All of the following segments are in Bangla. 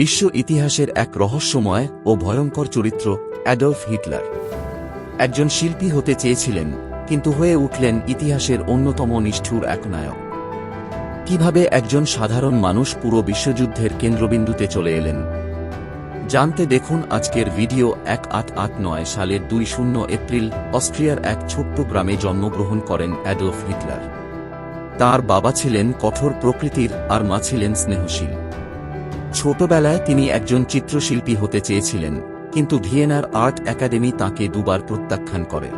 বিশ্ব ইতিহাসের এক রহস্যময় ও ভয়ঙ্কর চরিত্র অ্যাডলফ হিটলার। একজন শিল্পী হতে চেয়েছিলেন, কিন্তু হয়ে উঠলেন ইতিহাসের অন্যতম নিষ্ঠুর এক নায়ক কীভাবে একজন সাধারণ মানুষ পুরো বিশ্বযুদ্ধের কেন্দ্রবিন্দুতে চলে এলেন? জানতে দেখুন আজকের ভিডিও এক আট আট নয় সালের দুই শূন্য এপ্রিল, অস্ট্রিয়ার এক ছোট্ট গ্রামে জন্মগ্রহণ করেন অ্যাডলফ হিটলার। তার বাবা ছিলেন কঠোর প্রকৃতির আর মা ছিলেন স্নেহশীল। ছোটবেলায় তিনি একজন চিত্রশিল্পী হতে চেয়েছিলেন, কিন্তু ভিয়েনার আর্ট একাডেমি তাকে দুবার প্রত্যাখ্যান করে।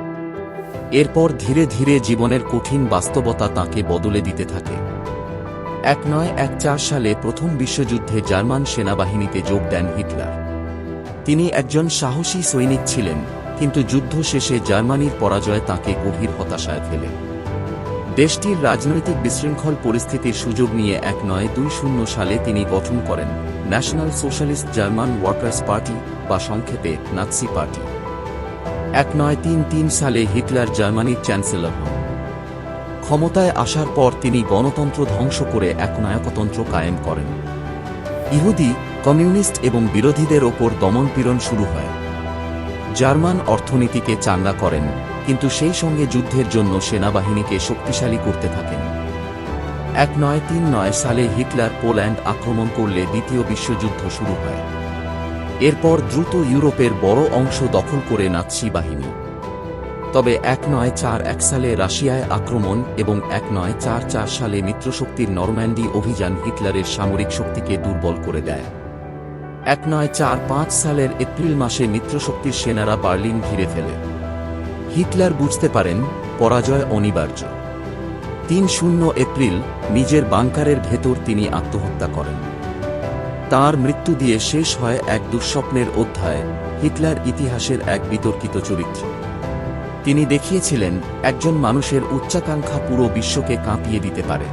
এরপর ধীরে ধীরে জীবনের কঠিন বাস্তবতা তাকে বদলে দিতে থাকে। এক নয় এক চার সালে প্রথম বিশ্বযুদ্ধে জার্মান সেনাবাহিনীতে যোগ দেন হিটলার। তিনি একজন সাহসী সৈনিক ছিলেন, কিন্তু যুদ্ধ শেষে জার্মানির পরাজয় তাকে গভীর হতাশায় ফেলে। দেশটির রাজনৈতিক বিশৃঙ্খল পরিস্থিতির সুযোগ নিয়ে এক নয় দুই শূন্য সালে তিনি গঠন করেন national socialist German workers party বা সংক্ষেপে নাৎসি পার্টি। এক নয় তিন তিন সালে হিটলার জার্মানির চ্যান্সেলর হন। ক্ষমতায় আসার পর তিনি গণতন্ত্র ধ্বংস করে এক নায়কতন্ত্র কায়েম করেন। ইহুদি, কমিউনিস্ট এবং বিরোধীদের ওপর দমনপীড়ন শুরু হয়। জার্মান অর্থনীতিকে চাঙ্গা করেন কিন্তু সেই সঙ্গে যুদ্ধের জন্য সেনাবাহিনীকে শক্তিশালী করতে থাকেন। এক নয় তিন নয় সালে হিটলার পোল্যান্ড আক্রমণ করলে দ্বিতীয় বিশ্বযুদ্ধ শুরু হয়। এরপর দ্রুত ইউরোপের বড় অংশ দখল করে নাৎসি বাহিনী। তবে এক নয় চার এক সালে রাশিয়ায় আক্রমণ এবং এক নয় চার চার সালে মিত্রশক্তির নরম্যান্ডি অভিযান হিটলারের সামরিক শক্তিকে দুর্বল করে দেয়। এক নয় চার পাঁচ সালের এপ্রিল মাসে মিত্রশক্তির সেনারা বার্লিন ঘিরে ফেলে। হিটলার বুঝতে পারেন পরাজয় অনিবার্য। তিন শূন্য এপ্রিল নিজের বাংকারের ভেতর তিনি আত্মহত্যা করেন। তার মৃত্যু দিয়ে শেষ হয় এক দুঃস্বপ্নের অধ্যায়, হিটলার ইতিহাসের এক বিতর্কিত চরিত্র। তিনি দেখিয়েছিলেন, একজন মানুষের উচ্চাকাঙ্ক্ষা পুরো বিশ্বকে কাঁপিয়ে দিতে পারে।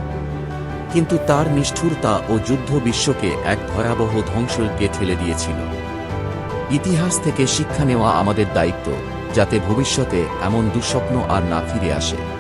কিন্তু তার নিষ্ঠুরতা ও যুদ্ধ বিশ্বকে এক ভয়াবহ ধ্বংসকে ঠেলে দিয়েছিল। ইতিহাস থেকে শিক্ষা নেওয়া আমাদের দায়িত্ব যাতে ভবিষ্যতে এমন দুঃস্বপ্ন আর না ফিরে আসে।